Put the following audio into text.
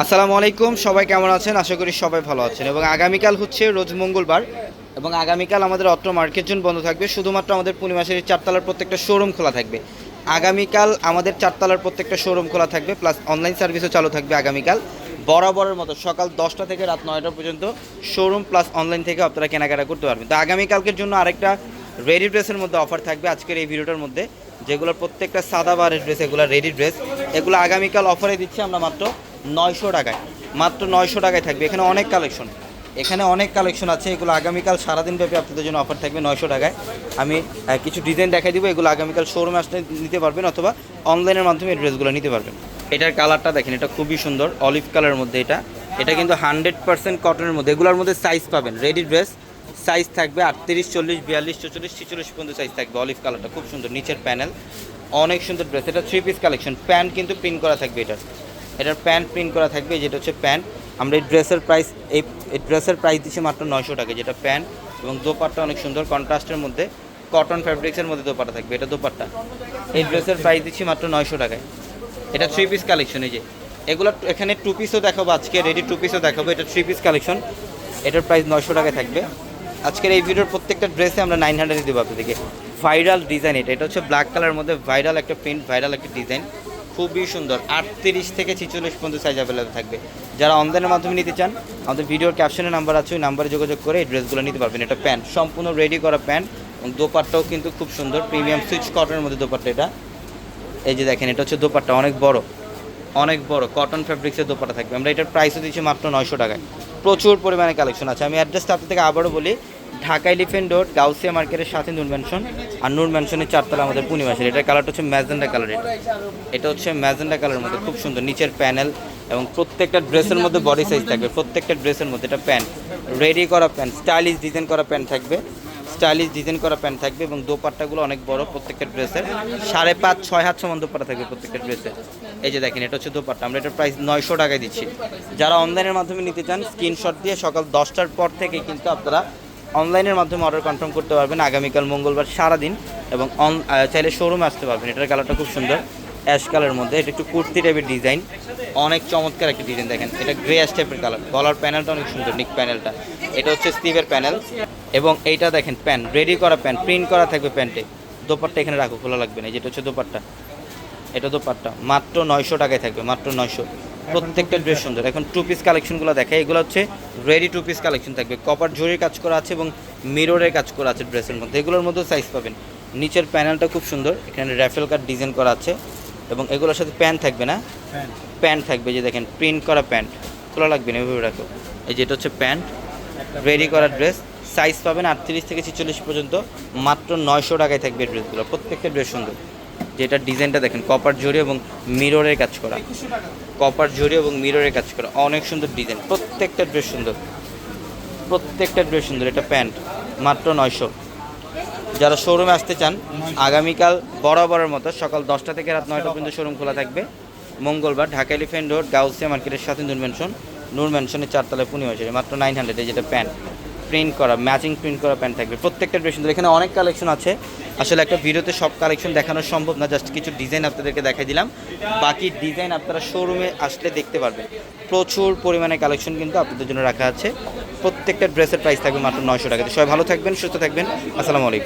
আসসালামু আলাইকুম, সবাই কেমন আছেন? আশা করি সবাই ভালো আছেন। এবং আগামীকাল হচ্ছে রোজ মঙ্গলবার। এবং আগামীকাল আমাদের অত্র মার্কেট জোন বন্ধ থাকবে। শুধুমাত্র আমাদের পূর্ণিমাসের চারতলার প্রত্যেকটা শোরুম খোলা থাকবে। আগামীকাল আমাদের চারতলার প্রত্যেকটা শোরুম খোলা থাকবে, প্লাস অনলাইন সার্ভিসও চালু থাকবে আগামীকাল। বরাবরের মতো সকাল দশটা থেকে রাত নয়টা পর্যন্ত শোরুম, প্লাস অনলাইন থেকে আপনারা কেনাকাটা করতে পারবেন। তো আগামীকালকের জন্য আরেকটা রেডি ড্রেসের মধ্যে অফার থাকবে আজকের এই ভিডিওটার মধ্যে, যেগুলোর প্রত্যেকটা সাদা বারের ড্রেস এগুলো রেডি ড্রেস এগুলো আগামীকাল অফারে দিচ্ছি আমরা মাত্র নয়শো টাকায়, মাত্র নয়শো টাকায় থাকবে। এখানে অনেক কালেকশন। এখানে অনেক কালেকশন আছে, এগুলো আগামীকাল সারাদিন ব্যাপী আপনাদের জন্য অফার থাকবে নয়শো টাকায়। আমি কিছু ডিজাইন দেখাই দিব, এগুলো আগামীকাল শোরুমে আসলে নিতে পারবেন অথবা অনলাইনের মাধ্যমে এই ড্রেসগুলো নিতে পারবেন। এটার কালারটা দেখেন, এটা খুবই সুন্দর অলিভ কালারের মধ্যে এটা। এটা কিন্তু হান্ড্রেড পার্সেন্ট কটনের মধ্যে। এগুলোর মধ্যে সাইজ পাবেন রেডি ড্রেস সাইজ থাকবে আটত্রিশ, চল্লিশ, বিয়াল্লিশ চল্লিশ ছিচল্লিশ পর্যন্ত সাইজ থাকবে অলিভ কালারটা খুব সুন্দর, নিচের প্যানেল অনেক সুন্দর ড্রেস এটা থ্রি পিস কালেকশন প্যান্ট কিন্তু প্রিন্ট করা থাকবে এটার। এটার প্যান্ট প্রিন্ট করা থাকবে, যেটা হচ্ছে প্যান্ট। আমরা এই ড্রেসের প্রাইস, এই ড্রেসের প্রাইস দিচ্ছি মাত্র নয়শো টাকা, যেটা প্যান্ট এবং দোপাট্টা অনেক সুন্দর। কন্ট্রাস্টের মধ্যে কটন ফ্যাব্রিক্সের মধ্যে দোপাট্টা থাকবে, এটা দোপাট্টা। এই ড্রেসের প্রাইস দিচ্ছি মাত্র নয়শো টাকায়। এটা থ্রি পিস কালেকশন এই যে। এগুলো এখানে টু পিসও দেখাবো, আজকে রেডি টু পিসও দেখাবো। এটা থ্রি পিস কালেকশন এটার প্রাইস নয়শো টাকায় থাকবে। আজকের এই ভিডিওর প্রত্যেকটা ড্রেসে আমরা নাইন হান্ড্রেড দেবো আপনাদেরকে। ভাইরাল ডিজাইন এটা এটা হচ্ছে ব্ল্যাক কালারের মধ্যে ভাইরাল একটা প্রিন্ট ভাইরাল একটা ডিজাইন খুবই সুন্দর। আটত্রিশ থেকে ছিচল্লিশ পর্যন্ত সাইজ অ্যাভেলেবল থাকবে। যারা অনলাইনের মাধ্যমে নিতে চান, আমাদের ভিডিওর ক্যাপশনে নাম্বার আছে, ওই নাম্বারে যোগাযোগ করে এই ড্রেসগুলো নিতে পারবেন। এটা প্যান্ট সম্পূর্ণ রেডি করা প্যান্ট এবং দোপাট্টাও কিন্তু খুব সুন্দর প্রিমিয়াম সুইচ কটনের মধ্যে দোপাট্টা এটা। এই যে দেখেন, এটা হচ্ছে দোপাট্টা, অনেক বড় অনেক বড় কটন ফ্যাব্রিক্সের দোপাট্টা থাকবে। আমরা এটার প্রাইসও দিচ্ছি মাত্র নয়শো টাকায়। প্রচুর পরিমাণে কালেকশন আছে। আমি অ্যাড্রেসটা আপনার থেকে আবারও বলি ঢাকা এলিফেন্ট রোড গাউসিয়া মার্কেটের সাথে নূর ম্যানশন আর নূর ম্যানশনের চারতলা আমাদের পূর্ণিমাসের এটার কালারটা হচ্ছে ম্যাজেন্ডা কালার এটা এটা হচ্ছে ম্যাজেন্ডা কালারের মধ্যে খুব সুন্দর। নিচের প্যানেল এবং প্রত্যেকটা ড্রেসের মধ্যে বডি সাইজ থাকবে। প্রত্যেকটা ড্রেসের মধ্যে এটা প্যান্ট রেডি করা প্যান্ট স্টাইলিশ ডিজাইন করা প্যান্ট থাকবে। স্টাইলিশ ডিজাইন করা প্যান্ট থাকবে এবং দোপাট্টাগুলো অনেক বড় প্রত্যেকটা ড্রেসের। সাড়ে পাঁচ, ছয় হাত সমান দোপাট্টা থাকবে প্রত্যেকটা ড্রেসের। এই যে দেখেন, এটা হচ্ছে দোপাট্টা। আমরা এটার প্রাইস নয়শো টাকায় দিচ্ছি। যারা অনলাইনের মাধ্যমে নিতে চান স্ক্রিনশট দিয়ে সকাল দশটার পর থেকে কিন্তু আপনারা অনলাইনের মাধ্যমে অর্ডার কনফার্ম করতে পারবেন আগামীকাল মঙ্গলবার সারাদিন এবং অন চাইলে শোরুমে আসতে পারবেন। এটার কালারটা খুব সুন্দর। অ্যাশ কালারের মধ্যে। এটা একটু কুর্তি টাইপের ডিজাইন অনেক চমৎকার একটা ডিজাইন দেখেন। এটা গ্রে অ্যাশ টাইপের কালার গলার প্যানেলটা অনেক সুন্দর নিক প্যানেলটা এটা হচ্ছে স্টিভের প্যানেল এবং এইটা দেখেন প্যান্ট রেডি করা প্যান্ট প্রিন্ট করা থাকবে প্যান্টে দোপাট্টা এখানে রাখো, খোলা লাগবে না। যেটা হচ্ছে দোপাট্টা। এটা দোপাট্টা। মাত্র নয়শো টাকায় থাকবে, মাত্র নয়শো। প্রত্যেকটা ড্রেস সুন্দর। এখন টু পিস কালেকশনগুলো দেখে এগুলো হচ্ছে রেডি টু পিস কালেকশন থাকবে। কপার জরির কাজ করা আছে এবং মিররের কাজ করা আছে ড্রেসের মধ্যে। এগুলোর মধ্যে সাইজ পাবেন। নিচের প্যানেলটা খুব সুন্দর। এখানে র্যাফেল কাট ডিজাইন করা আছে এবং এগুলোর সাথে প্যান্ট থাকবে না? প্যান্ট থাকবে যে দেখেন প্রিন্ট করা প্যান্ট খোলা লাগবে না এভাবে রাখো। এই যেটা হচ্ছে প্যান্ট রেডি করা ড্রেস সাইজ পাবেন আটত্রিশ থেকে ছেচল্লিশ পর্যন্ত। মাত্র নয়শো টাকায় থাকবে ড্রেসগুলো প্রত্যেকটা ড্রেস সুন্দর। যেটা ডিজাইনটা দেখেন কপার জরি এবং মিররের কাজ করা। কপার জরি এবং মিররের কাজ করা। অনেক সুন্দর ডিজাইন, প্রত্যেকটা ড্রেস সুন্দর। প্রত্যেকটা ড্রেস সুন্দর, এটা প্যান্ট, মাত্র নয়শো। যারা শোরুমে আসতে চান, আগামীকাল বরাবরের মতো সকাল দশটা থেকে রাত নয়টা পর্যন্ত শোরুম খোলা থাকবে। মঙ্গলবার ঢাকা এলিফেন্ট রোড গাউসিয়া মার্কেটের সাথে নূর ম্যানশন নূর ম্যানশনের চারতলায় পূর্ণিমাসে মাত্র নাইন হান্ড্রেডে যেটা প্যান্ট। প্রিন্ট করা ম্যাচিং প্রিন্ট করা প্যান্ট থাকবে। প্রত্যেকটা ড্রেস সুন্দর। এখানে অনেক কালেকশন আছে। আসলে একটা ভিডিওতে সব কালেকশন দেখানো সম্ভব না জাস্ট কিছু ডিজাইন আপনাদেরকে দেখাই দিলাম। বাকি ডিজাইন আপনারা শোরুমে আসলে দেখতে পারবেন। প্রচুর পরিমাণে কালেকশন কিন্তু আপনাদের জন্য রাখা আছে। প্রত্যেকটা ড্রেসের প্রাইস থাকবে মাত্র নয়শো টাকা সবাই ভালো থাকবেন, সুস্থ থাকবেন। আসসালামু আলাইকুম।